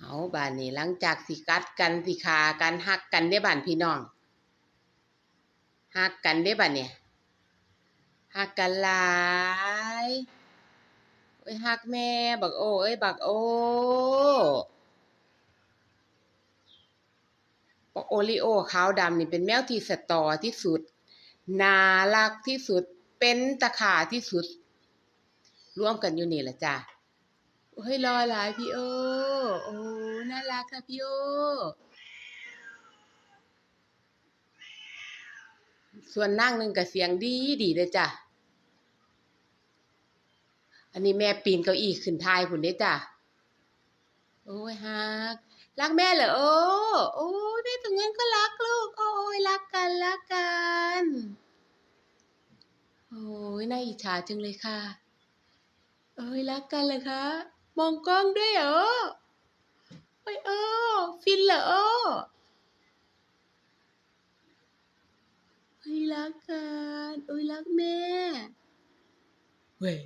เอาบ้านนี้หลังจากสิกัดกันสิคากันฮักกันได้บ้านพี่น้องฮักกันได้บ้านเนี่ยฮักกันหลายโอ้ยฮักแม่บักโอ้เอ้ยบักโอ้บักโอริโอขาวดำนี่เป็นแมวที่สตอที่สุดน่ารักที่สุดเป็นตะขาที่สุด ร่วมกันอยู่นี่แหละจ้ะ เฮ้ยรอหลายพี่โอ โอ้ น่ารักค่ะพี่โอ ส่วนนั่งหนึ่งกับเสียงดีดีเลยจ้ะ อันนี้แม่ปีนเก้าอี้ขึ้นทายผุนเด้จ้ะ โอ้ยฮัก รักแม่เหรอโอ้ โอ้แม่ถึงงั้นก็รักลูก โอ้ยรักกันรักกัน โอ้ยน่าอิจฉาจังเลยค่ะ เอ้ยรักกันเลยคะ มองกล้องด้วยเหรอโอ้ยเออฟินเหรอโอ้ยรักกันโอ้ยรักแม่เว้ย